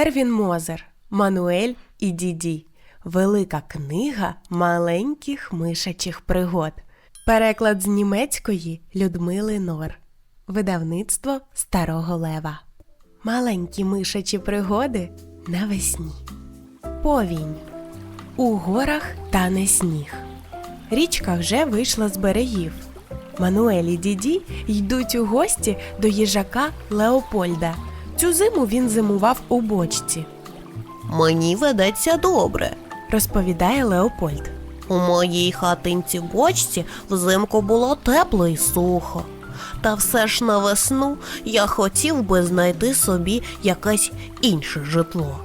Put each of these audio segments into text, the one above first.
Ервін Мозер, Мануель і Діді. Велика книга маленьких мишачих пригод. Переклад з німецької Людмили Нор. Видавництво Старого Лева. Маленькі мишачі пригоди навесні. Повінь. У горах тане сніг. Річка вже вийшла з берегів. Мануель і Діді йдуть у гості до їжака Леопольда. Цю зиму він зимував у бочці, Мені ведеться добре. розповідає Леопольд. У моїй хатинці бочці взимку було тепло і сухо. Та все ж на весну я хотів би знайти собі якесь інше житло.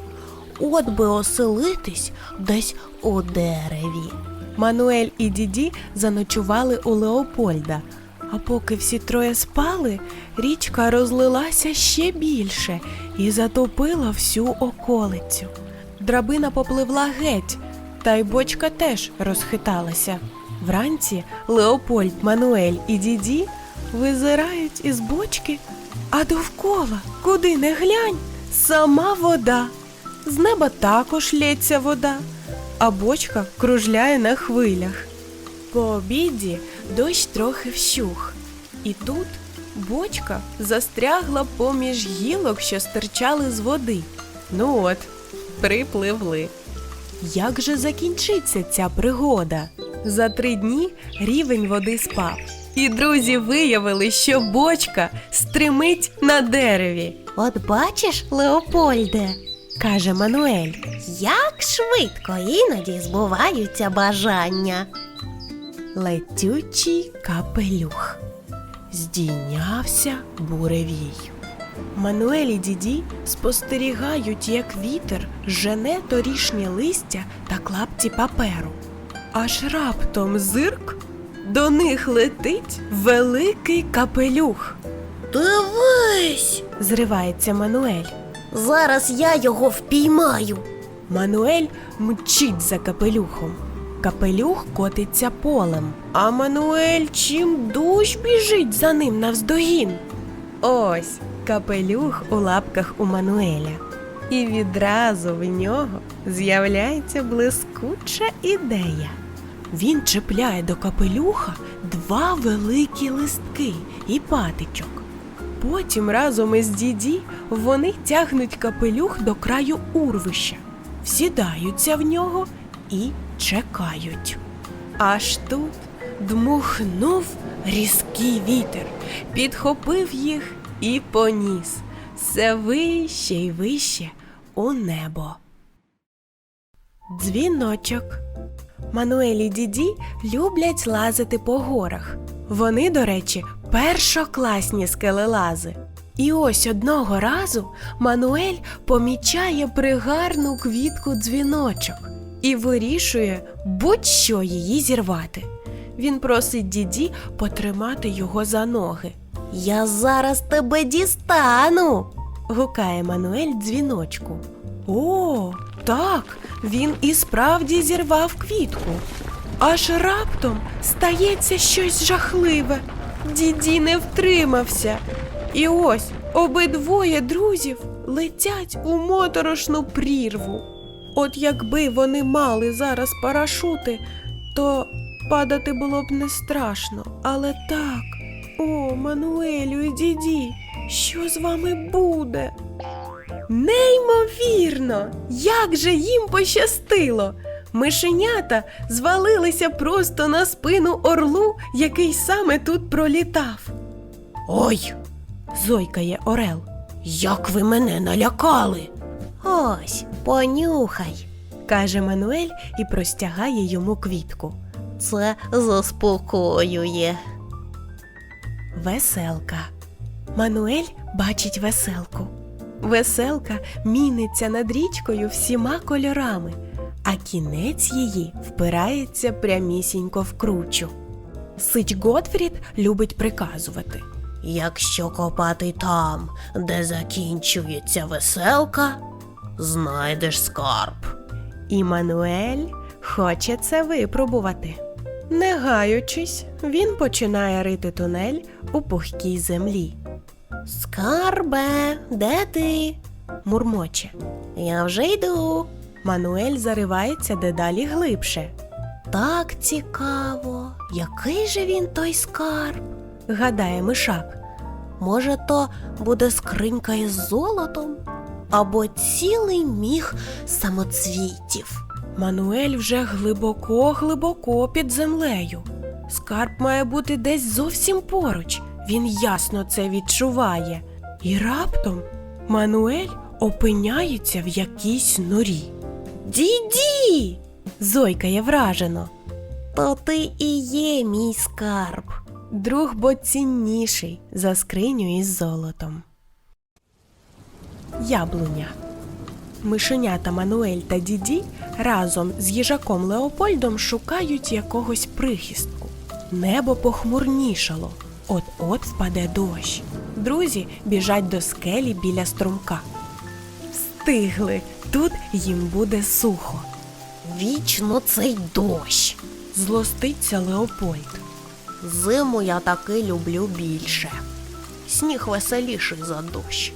От би оселитись десь у дереві. Мануель і Діді заночували у Леопольда. А поки всі троє спали, річка розлилася ще більше і затопила всю околицю. Драбина попливла геть, та й бочка теж розхиталася. Вранці Леопольд, Мануель і Діді визирають із бочки, а довкола, куди не глянь, сама вода. З неба також лється вода, а бочка кружляє на хвилях. По обіді дощ трохи вщух, і тут бочка застрягла поміж гілок, що стирчали з води. Ну от, припливли. Як же закінчиться ця пригода? За три дні рівень води спав, і друзі виявили, що бочка стримить на дереві, От бачиш, Леопольде, каже Мануель. як швидко іноді збуваються бажання. Летючий капелюх. Здійнявся буревій. Мануель і діді спостерігають, як вітер жене торішнє листя та клапті паперу. Аж раптом зирк до них летить великий капелюх. Дивись! Зривається Мануель. Зараз я його впіймаю. Мануель мчить за капелюхом. Капелюх котиться полем, а Мануель чим дуж біжить за ним навздогін. Ось капелюх у лапках у Мануеля. І відразу в нього з'являється блискуча ідея. Він чіпляє до капелюха два великі листки і патичок. Потім разом із діді вони тягнуть капелюх до краю урвища, всідаються в нього і чекають. Аж тут дмухнув різкий вітер, підхопив їх і поніс все вище й вище у небо. Дзвіночок. Мануель і діді люблять лазити по горах. Вони, до речі, першокласні скелелази. І ось одного разу Мануель помічає пригарну квітку дзвіночок і вирішує будь-що її зірвати. Він просить діді потримати його за ноги. Я зараз тебе дістану. Гукає Мануель дзвіночку. О, так, він і справді зірвав квітку. Аж раптом стається щось жахливе. Діді не втримався. І ось обидвоє друзів летять у моторошну прірву. От якби вони мали зараз парашути, то падати було б не страшно. Але так. О, Мануелю і діді, що з вами буде? Неймовірно! Як же їм пощастило! Мишенята звалилися просто на спину орлу, який саме тут пролітав. Ой, Зойкає Орел. як ви мене налякали. Ось, понюхай. каже Мануель і простягає йому квітку. Це заспокоює. Веселка. Мануель бачить веселку. Веселка міниться над річкою всіма кольорами, а кінець її впирається прямісінько в кручу. Сич Готфрід любить приказувати. Якщо копати там, де закінчується веселка, знайдеш скарб. І Мануель хоче це випробувати. Не гаючись, він починає рити тунель у пухкій землі. Скарбе, де ти? мурмоче. Я вже йду. Мануель заривається дедалі глибше. Так цікаво. Який же він той скарб? Гадає мишак. Може, то буде скринька із золотом? Або цілий міг самоцвітів. Мануель вже глибоко-глибоко під землею. Скарб має бути десь зовсім поруч. Він ясно це відчуває. І раптом Мануель опиняється в якійсь норі. Діді! зойкає вражено. То ти і є мій скарб. Друг бо цінніший за скриню із золотом. Яблуня. Мишенята Мануель та Діді разом з їжаком Леопольдом шукають якогось прихистку. Небо похмурнішало. От-от впаде дощ. Друзі біжать до скелі біля струмка. Встигли. Тут їм буде сухо. Вічно цей дощ. Злоститься Леопольд. Зиму я таки люблю більше. Сніг веселіший за дощ.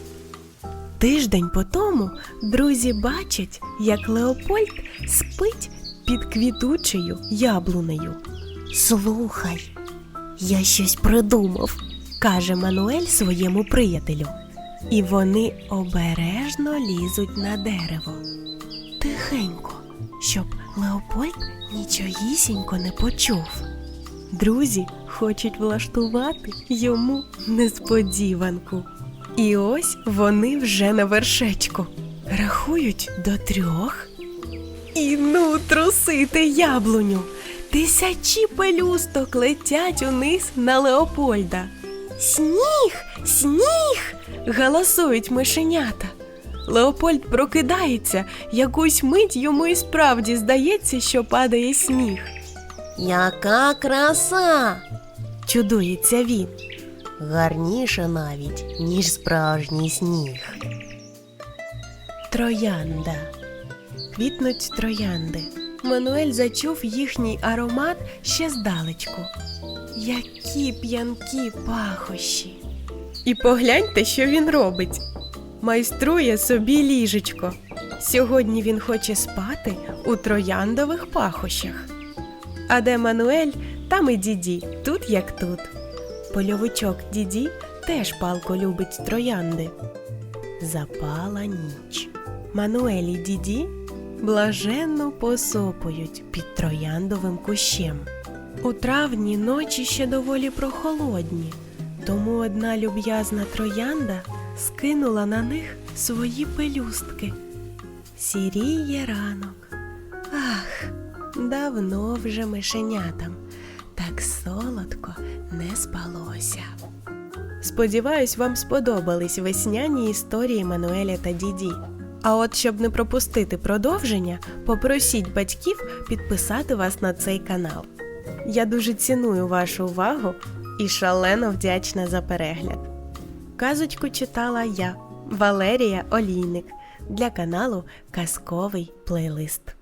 Тиждень по тому друзі бачать, як Леопольд спить під квітучою яблунею, Слухай, я щось придумав. каже Мануель своєму приятелю. І вони обережно лізуть на дерево. Тихенько, щоб Леопольд нічогісінько не почув. Друзі хочуть влаштувати йому несподіванку. І ось вони вже на вершечку. Рахують до трьох. І ну трусити яблуню. Тисячі пелюсток летять униз на Леопольда. Сніг, сніг. галасують мишенята. Леопольд прокидається, якусь мить йому і справді здається, що падає сніг. Яка краса! Чудується він. Гарніше навіть, ніж справжній сніг. Троянда. Квітнуть троянди. Мануель зачув їхній аромат ще здалечку. Які п'янкі пахощі. І погляньте, що він робить. Майструє собі ліжечко. Сьогодні він хоче спати у трояндових пахощах. А де Мануель, там і діді, тут як тут. Польовичок діді теж палко любить троянди. Запала ніч. Мануель і діді блаженно посопують під трояндовим кущем. У травні ночі ще доволі прохолодні, тому одна люб'язна троянда скинула на них свої пелюстки. Сіріє ранок. Ах, давно вже мишенятам так солодко не спалося. Сподіваюсь, вам сподобались весняні історії Мануеля та Діді. А от щоб не пропустити продовження, попросіть батьків підписати вас на цей канал. Я дуже ціную вашу увагу і шалено вдячна за перегляд. Казочку читала я, Валерія Олійник, для каналу Казковий плейлист.